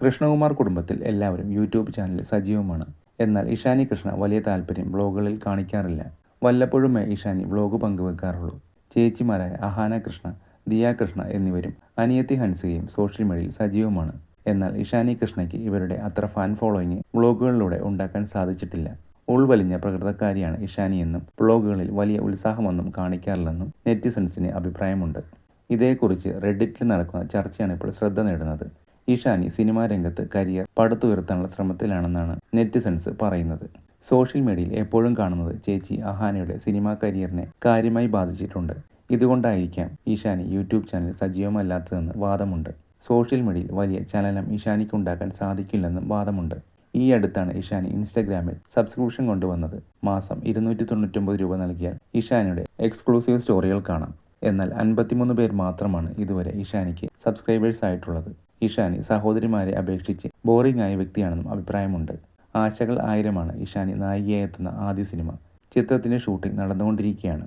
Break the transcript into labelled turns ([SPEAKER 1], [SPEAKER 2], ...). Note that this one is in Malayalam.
[SPEAKER 1] കൃഷ്ണകുമാർ കുടുംബത്തിൽ എല്ലാവരും യൂട്യൂബ് ചാനൽ സജീവമാണ്. എന്നാൽ ഇഷാനി കൃഷ്ണ വലിയ താല്പര്യം ബ്ലോഗുകളിൽ കാണിക്കാറില്ല. വല്ലപ്പോഴുമേ ഇഷാനി വ്ലോഗ് പങ്കുവെക്കാറുള്ളൂ. ചേച്ചിമാരായ അഹാന കൃഷ്ണ ദിയ കൃഷ്ണ എന്നിവരും അനിയത്തി ഹൻസികയും സോഷ്യൽ മീഡിയയിൽ സജീവമാണ്. എന്നാൽ ഇഷാനി കൃഷ്ണയ്ക്ക് ഇവരുടെ അത്ര ഫാൻ ഫോളോയിങ് വ്ലോഗുകളിലൂടെ ഉണ്ടാക്കാൻ സാധിച്ചിട്ടില്ല. ഉൾവലിഞ്ഞ പ്രകൃതക്കാരിയാണ് ഇഷാനിയെന്നും വ്ലോഗുകളിൽ വലിയ ഉത്സാഹമൊന്നും കാണിക്കാറില്ലെന്നും നെറ്റിസൺസിന് അഭിപ്രായമുണ്ട്. ഇതേക്കുറിച്ച് റെഡിറ്റിൽ നടക്കുന്ന ചർച്ചയാണ് ഇപ്പോൾ ശ്രദ്ധ നേടുന്നത്. ഇഷാനി സിനിമാ രംഗത്ത് കരിയർ പടുത്തുയർത്താനുള്ള ശ്രമത്തിലാണെന്നാണ് നെറ്റിസൺസ് പറയുന്നത്. സോഷ്യൽ മീഡിയയിൽ എപ്പോഴും കാണുന്നത് ചേച്ചി അഹാനയുടെ സിനിമാ കരിയറിനെ കാര്യമായി ബാധിച്ചിട്ടുണ്ട്. ഇതുകൊണ്ടായിരിക്കാം ഇഷാനി യൂട്യൂബ് ചാനൽ സജീവമല്ലാത്തതെന്ന് വാദമുണ്ട്. സോഷ്യൽ മീഡിയയിൽ വലിയ ചലനം ഇഷാനിക്കുണ്ടാക്കാൻ സാധിക്കില്ലെന്നും വാദമുണ്ട്. ഈ അടുത്താണ് ഇഷാനി ഇൻസ്റ്റാഗ്രാമിൽ സബ്സ്ക്രിപ്ഷൻ കൊണ്ടുവന്നത്. മാസം ഇരുന്നൂറ്റി തൊണ്ണൂറ്റൊമ്പത് രൂപ നൽകിയാൽ ഇഷാനിയുടെ എക്സ്ക്ലൂസീവ് സ്റ്റോറികൾ കാണാം. എന്നാൽ അൻപത്തിമൂന്ന് പേർ മാത്രമാണ് ഇതുവരെ ഇഷാനിക്ക് സബ്സ്ക്രൈബേഴ്സ് ആയിട്ടുള്ളത് ഇഷാനി സഹോദരിമാരെ അപേക്ഷിച്ച് ബോറിംഗ് ആയ വ്യക്തിയാണെന്നും അഭിപ്രായമുണ്ട്. ആശകൾ ആയിരമാണ് ഇഷാനി നായികയായെത്തുന്ന ആദ്യ സിനിമ. ചിത്രത്തിന്റെ ഷൂട്ടിംഗ് നടന്നുകൊണ്ടിരിക്കുകയാണ്.